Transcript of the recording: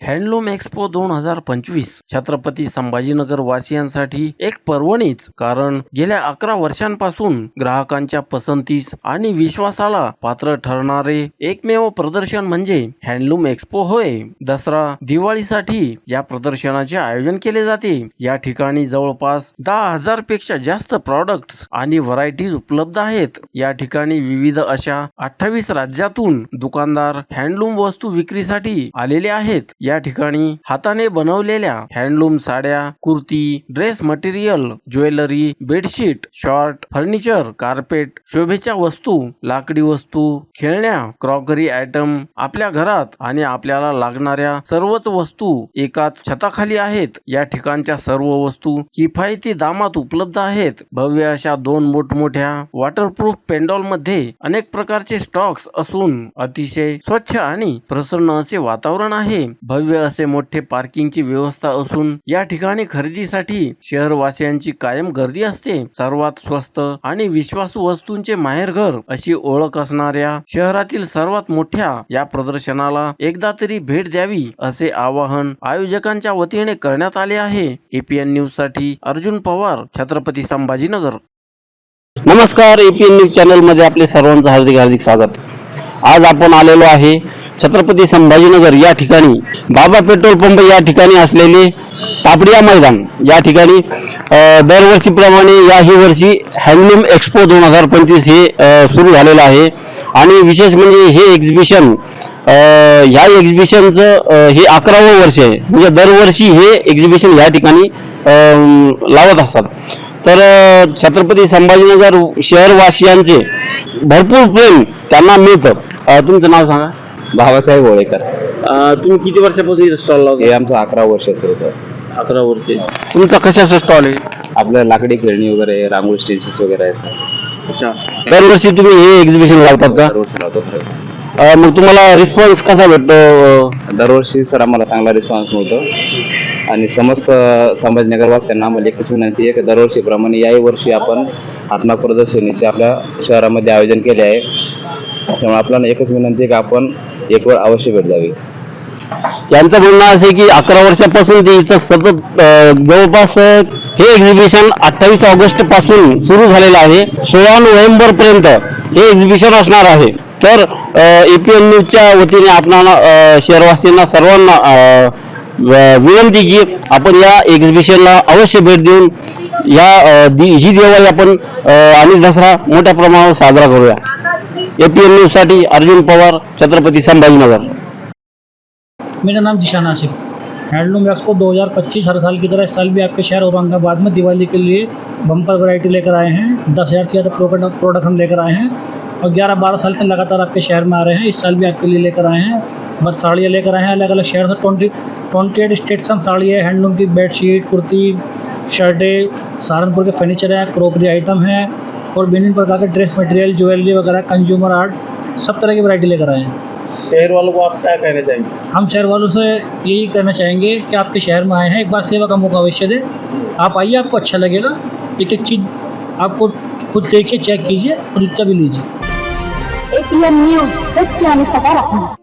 Handloom expo दोन हजार पंचवीस. छत्रपती संभाजीनगर वासियांसाठी एक पर्वणीच कारण गेल्या अकरा वर्षांपासून ग्राहकांच्या पसंतीस आणि विश्वासाला पात्र ठरणारे एकमेव प्रदर्शन म्हणजे हँडलूम एक्सपो होय. दसरा दिवाळीसाठी या प्रदर्शनाचे आयोजन केले जाते. या ठिकाणी जवळपास दहा हजारपेक्षा जास्त प्रॉडक्ट्स आणि व्हरायटीज उपलब्ध आहेत. या ठिकाणी विविध अशा अठ्ठावीस राज्यातून दुकानदार हँडलूम वस्तू विक्रीसाठी आलेले आहेत. या ठिकाणी हाताने बनवलेल्या हँडलूम साड्या kurti dress material jewellery bedsheet short furniture carpet शोभेच्या वस्तू लाकडी वस्तू खेळण्या क्रॉकरी आयटम आपल्या घरात आणि आपल्याला लागणाऱ्या सर्वच वस्तू एकाच छताखाली आहेत. या ठिकाणच्या सर्व वस्तू किफायती दामात उपलब्ध आहेत. भव्य अशा दोन मोठमोठ्या वॉटरप्रूफ पेंडॉलमध्ये अनेक प्रकारचे स्टॉक्स असून अतिशय स्वच्छ आणि प्रसन्न असे वातावरण आहे. भव्य असे मोठे पार्किंगची व्यवस्था असून या ठिकाणी खरेदीसाठी शहरवासियांची कायम गर्दी असते. सर्वात स्वस्त आणि विश्वासू वस्तूंचे माहेरघर अशी ओळख असणाऱ्या शहरातील सर्वात मोठ्या या प्रदर्शनाला एकदा तरी भेट द्यावी असे आवाहन आयोजकांच्या वतीने करण्यात आले आहे. एपीएन न्यूजसाठी अर्जुन पवार छत्रपती संभाजीनगर. नमस्कार एपीएन न्यूज चॅनलमध्ये आपले सर्वांचं हार्दिक हार्दिक स्वागत. आज आपण आलेलो आहे छत्रपती संभाजीनगर या ठिकाणी बाबा पेट्रोल पंप या ठिकाणी असलेले तापडिया मैदान या ठिकाणी दरवर्षीप्रमाणे याही वर्षी हँडलूम एक्सपो दोन हजार पंचवीस हे सुरू झालेलं आहे. आणि विशेष म्हणजे हे एक्झिबिशन ह्या एक्झिबिशनचं हे अकरावं वर्ष आहे. म्हणजे दरवर्षी हे एक्झिबिशन या ठिकाणी लावत असतात. तर छत्रपती संभाजीनगर शहरवासियांचे भरपूर प्रेम त्यांना मिळतं. तुमचं नाव सांगा. भावासाहेब होळेकर. अ, तुम्ही किती वर्षापासून स्टॉल हे लावता? आमचं अकरा वर्ष असेल सर अकरा वर्षे तुमचा कशाचा स्टॉल आहे? आपलं लाकडी खेळणी वगैरे रांगोळी स्टेन्सिस वगैरे आहेत अच्छा. दरवर्षी तुम्ही हे एक्झिबिशन लावतात का? दरवर्षी लावतो सर. अ, मग तुम्हाला रिस्पॉन्स कसा भेटतो अ, दरवर्षी सर आम्हाला चांगला रिस्पॉन्स मिळतो. आणि समस्त संभाजीनगर वासियांना आम्हाला एकच विनंती आहे की दरवर्षीप्रमाणे याही वर्षी आपण आत्मा प्रदर्शनीचे आपल्या शहरामध्ये आयोजन केले आहे. त्यामुळे आपल्याला एकच विनंती आहे की आपण एक वेळ अवश्य भेट द्यावी. यांचं म्हणणं असं आहे की अकरा वर्षापासून तिचं सतत जवळपास हे एक्झिबिशन अठ्ठावीस ऑगस्टपासून सुरू झालेलं आहे. सोळा नोव्हेंबर पर्यंत हे एक्झिबिशन असणार आहे. तर एपीएल न्यूजच्या वतीने आपणाला शहरवासींना सर्वांना विनंती की आपण या एक्झिबिशनला अवश्य भेट देऊन या ही दिवाळी आपण आणि दसरा मोठ्या प्रमाणावर साजरा करूया. एपीएन न्यूज़ साठी अर्जुन पवार, छत्रपती संभाजीनगर. मेरा नाम जिशान आसिफ। हैंडलूम एक्सपो 2025 हर साल की तरह इस साल भी आपके शहर औरंगाबाद में दिवाली के लिए बम्पर वैरायटी लेकर आए हैं। दस हज़ार से ज़्यादा प्रोडक्ट हम लेकर आए हैं और ग्यारह बारह साल से लगातार आपके शहर में आ रहे हैं। इस साल भी आपके लिए लेकर आए हैं। बस साड़ियाँ लेकर आए हैं। अलग अलग शहर से ट्वेंटी ट्वेंटी एट स्टेट से हम साड़ी है। हैंडलूम की बेडशीट कुर्ती, शर्टें, सहारनपुर के फर्नीचर हैं क्रोकरी आइटम हैं। और विभिन्न प्रकार के ड्रेस मटेरियल ज्वेलरी वगैरह कंज्यूमर आर्ट सब तरह की वैरायटी लेकर आए हैं। शहर वालों को आप क्या कहना चाहेंगे? हम शहर वालों से यही कहना चाहेंगे कि आपके शहर में आए हैं एक बार सेवा का मौका अवश्य दें। आप आइए आपको अच्छा लगेगा। एक एक चीज़ आपको खुद देखिए चेक कीजिए और इतना भी लीजिए। एपीएन न्यूज़ सकारात्मक